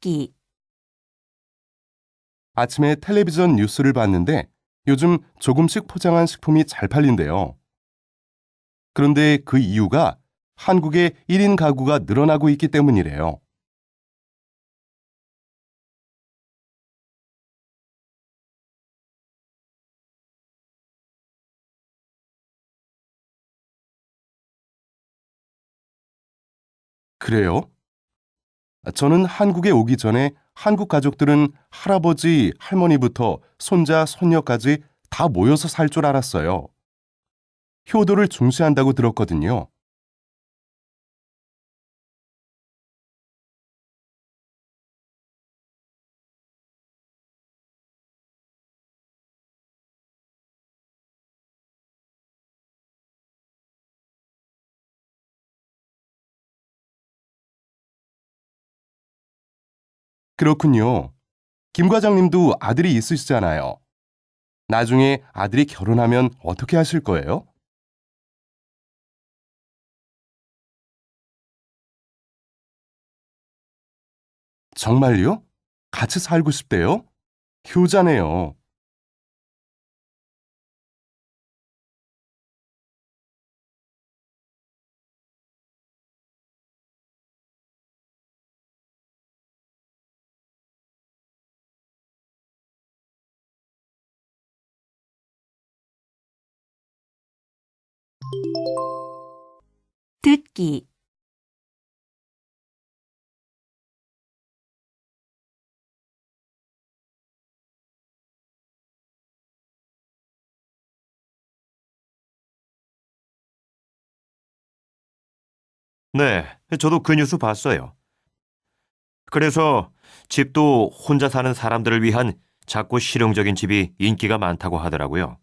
듣기, 아침에 텔레비전 뉴스를 봤는데 요즘 조금씩 포장한 식품이 잘 팔린대요. 그런데 그 이유가 한국의 1인 가구가 늘어나고 있기 때문이래요. 그래요? 저는 한국에 오기 전에 한국 가족들은 할아버지, 할머니부터 손자, 손녀까지 다 모여서 살 줄 알았어요. 효도를 중시한다고 들었거든요. 그렇군요. 김 과장님도 아들이 있으시잖아요. 나중에 아들이 결혼하면 어떻게 하실 거예요? 정말요? 같이 살고 싶대요? 효자네요. 듣기, 네, 저도 그 뉴스 봤어요. 그래서 집도 혼자 사는 사람들을 위한 작고 실용적인 집이 인기가 많다고 하더라고요.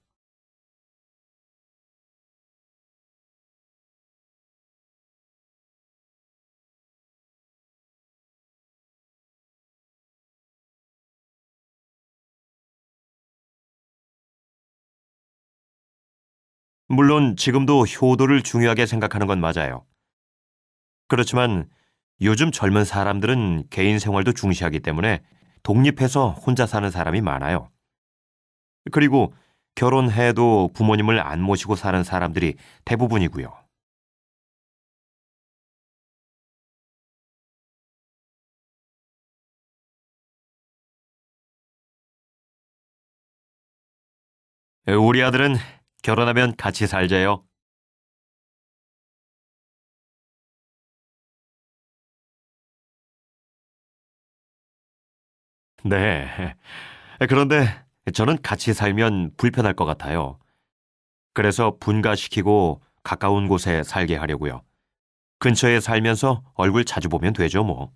물론 지금도 효도를 중요하게 생각하는 건 맞아요. 그렇지만 요즘 젊은 사람들은 개인 생활도 중시하기 때문에 독립해서 혼자 사는 사람이 많아요. 그리고 결혼해도 부모님을 안 모시고 사는 사람들이 대부분이고요. 우리 아들은 결혼하면 같이 살자요. 네. 그런데 저는 같이 살면 불편할 것 같아요. 그래서 분가시키고 가까운 곳에 살게 하려고요. 근처에 살면서 얼굴 자주 보면 되죠, 뭐.